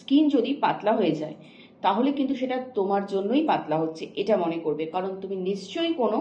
Skin যদি পাতলা হয়ে যায়, তাহলে কিন্তু সেটা তোমার জন্যই পাতলা হচ্ছে, এটা মনে করবে। কারণ তুমি নিশ্চয়ই কোনো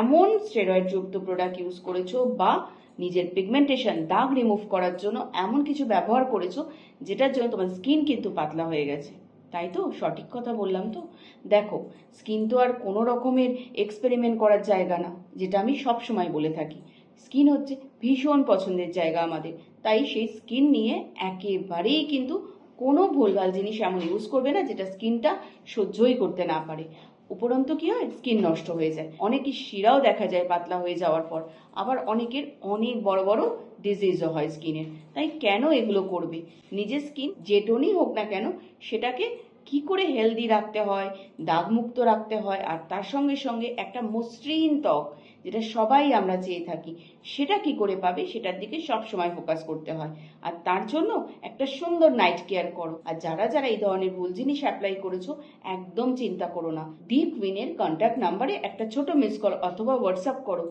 এমন স্টেরয়েড যুক্ত প্রোডাক্ট ইউজ করেছ বা নিজের পিগমেন্টেশন দাগ রিমুভ করার জন্য এমন কিছু ব্যবহার করেছ, যেটার জন্য তোমার স্কিন কিন্তু পাতলা হয়ে গেছে। তাই তো? সঠিক কথা বললাম তো? দেখো, স্কিন তো আর কোনো রকমের এক্সপেরিমেন্ট করার জায়গা না, যেটা আমি সব সময় বলে থাকি। স্কিন হচ্ছে ভীষণ পছন্দের জায়গা আমাদের, তাই সেই স্কিন নিয়ে একেবারেই কিন্তু কোনো ভুলভাল জিনিস এমন ইউজ করবে না যেটা স্কিনটা সহ্যই করতে না পারে। উপরন্ত কি হয়? স্কিন নষ্ট হয়ে যায়। অনেকের শিরাও দেখা যায় পাতলা হয়ে যাওয়ার পর। আবার অনেকের অনেক বড় বড় ডিজিজও হয় স্কিনের। তাই কেন এগুলো করবে? নিজের স্কিন যে টোনই হোক না কেন সেটাকে কি করে হেলদি রাখতে হয়, দাগমুক্ত রাখতে হয়, আর তার সঙ্গে সঙ্গে একটা মসৃণ ত্বক যেটা সবাই আমরা চেয়ে থাকি, সেটা কি করে পাবে? সেটার দিকে সব সময় ফোকাস করতে হয়। আর তার জন্য একটা সুন্দর নাইট কেয়ার করো। আর যারা যারা এই ধরনের ভুল জিনিস অ্যাপ্লাই করেছ, একদম চিন্তা করো না। ডিপ উইনের কন্ট্যাক্ট নাম্বারে একটা ছোট মিস কল অথবা হোয়াটসঅ্যাপ করো।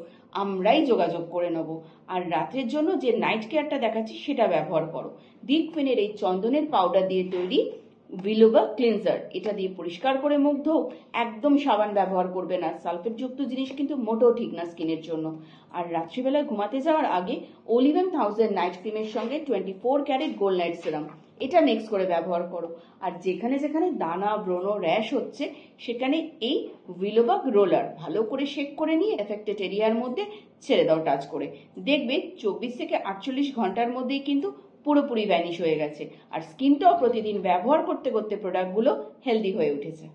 আমরাই যোগাযোগ করে নেব। আর রাতের জন্য যে নাইট কেয়ারটা দেখাচ্ছি, সেটা ব্যবহার করো। ডিপ উইনের এই চন্দনের পাউডার দিয়ে তৈরি ভিলোবা ক্লিনজার। এটা দিয়ে পরিষ্কার করে মুখ ধোও। একদম সাবান ব্যবহার করবে না। সালফেটযুক্ত জিনিস কিন্তু মোটেও ঠিক না স্কিনের জন্য। আর রাত্রিবেলায় ঘুমাতে যাওয়ার আগে ওলিভেন থাউজেন্ড নাইট ক্রিমের সঙ্গে twenty four carat gold night serum এটা মিক্স করে ব্যবহার করো। আর যেখানে যেখানে দানা, ব্রণ, র্যাশ হচ্ছে, সেখানে এই ভিলোবাগ রোলার ভালো করে শেক করে নিয়ে এফেক্টেড এরিয়ার মধ্যে ছেড়ে দাও টাচ করে। দেখবে চব্বিশ থেকে আটচল্লিশ ঘণ্টার মধ্যেই কিন্তু পুরোপুরি ভ্যানিশ হয়ে গেছে। আর স্কিনটাও প্রতিদিন ব্যবহার করতে করতে প্রোডাক্টগুলো হেলদি হয়ে উঠেছে।